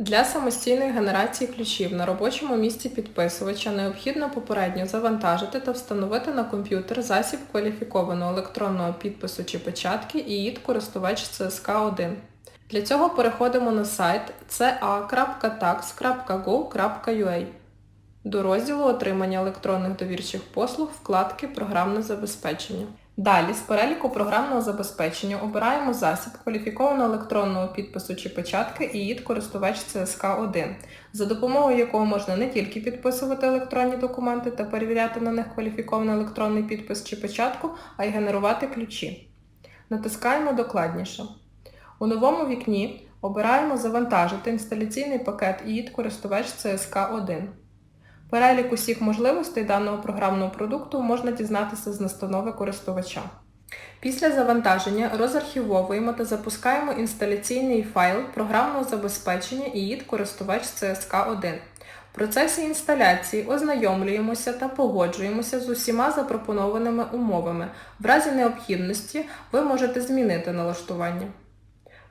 Для самостійної генерації ключів на робочому місці підписувача необхідно попередньо завантажити та встановити на комп'ютер засіб кваліфікованого електронного підпису чи печатки ІІД користувач CSK1. Для цього переходимо на сайт ca.tax.go.ua до розділу Отримання електронних довірчих послуг вкладки Програмне забезпечення. Далі з переліку програмного забезпечення обираємо засіб кваліфікованого електронного підпису чи печатки ІІД користувач CSK1, за допомогою якого можна не тільки підписувати електронні документи та перевіряти на них кваліфікований електронний підпис чи печатку, а й генерувати ключі. Натискаємо докладніше. У новому вікні обираємо Завантажити інсталяційний пакет ІІД користувач CSK1. Перелік усіх можливостей даного програмного продукту можна дізнатися з настанови користувача. Після завантаження розархівовуємо та запускаємо інсталяційний файл програмного забезпечення ІІД користувач CSK1. В процесі інсталяції ознайомлюємося та погоджуємося з усіма запропонованими умовами. В разі необхідності ви можете змінити налаштування.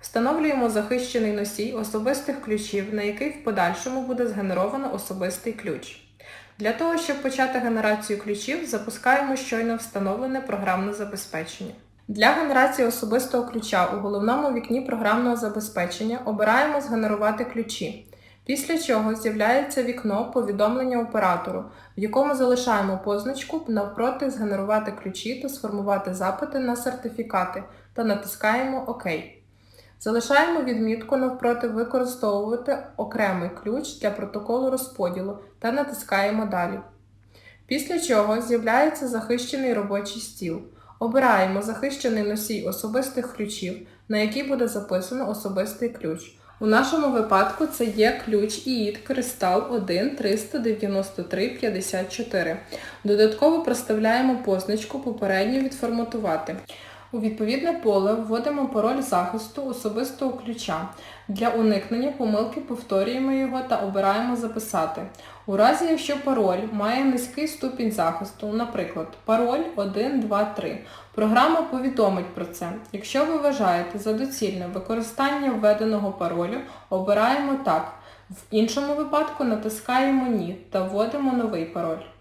Встановлюємо захищений носій особистих ключів, на який в подальшому буде згенеровано особистий ключ. Для того, щоб почати генерацію ключів, запускаємо щойно встановлене програмне забезпечення. Для генерації особистого ключа у головному вікні програмного забезпечення обираємо Згенерувати ключі. Після чого з'являється вікно повідомлення оператору, в якому залишаємо позначку навпроти Згенерувати ключі та сформувати запити на сертифікати та натискаємо ОК. Залишаємо відмітку навпроти використовувати окремий ключ для протоколу розподілу та натискаємо Далі. Після чого з'являється захищений робочий стіл. Обираємо захищений носій особистих ключів, на який буде записано особистий ключ. У нашому випадку це є ключ ІІД Кристал 1 393 54. Додатково проставляємо позначку попередньо відформатувати. У відповідне поле вводимо пароль захисту особистого ключа. Для уникнення помилки повторюємо його та обираємо Записати. У разі, якщо пароль має низький ступінь захисту, наприклад, пароль 123, програма повідомить про це. Якщо ви вважаєте за доцільне використання введеного паролю, обираємо так. В іншому випадку натискаємо Ні та вводимо новий пароль.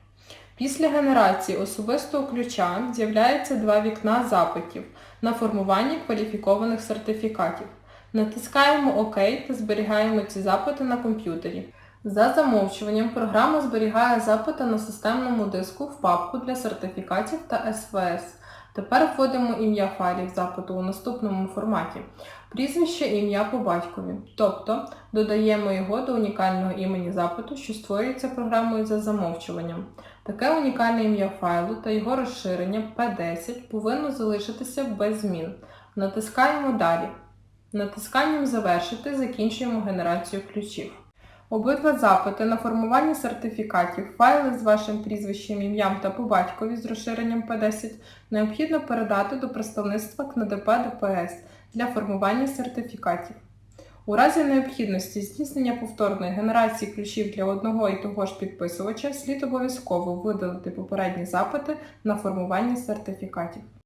Після генерації особистого ключа з'являється два вікна запитів на формування кваліфікованих сертифікатів. Натискаємо ОК та зберігаємо ці запити на комп'ютері. За замовчуванням програма зберігає запити на системному диску в папку для сертифікатів та СВС. Тепер вводимо ім'я файлів запиту у наступному форматі. Прізвище ім'я по батькові. Тобто додаємо його до унікального імені запиту, що створюється програмою за замовчуванням. Таке унікальне ім'я файлу та його розширення P10 повинно залишитися без змін. Натискаємо Далі. Натисканням Завершити закінчуємо генерацію ключів. Обидва запити на формування сертифікатів, файли з вашим прізвищем, ім'ям та по батькові з розширенням P10 необхідно передати до представництва КНДП ДПС для формування сертифікатів. У разі необхідності здійснення повторної генерації ключів для одного і того ж підписувача слід обов'язково видалити попередні запити на формування сертифікатів.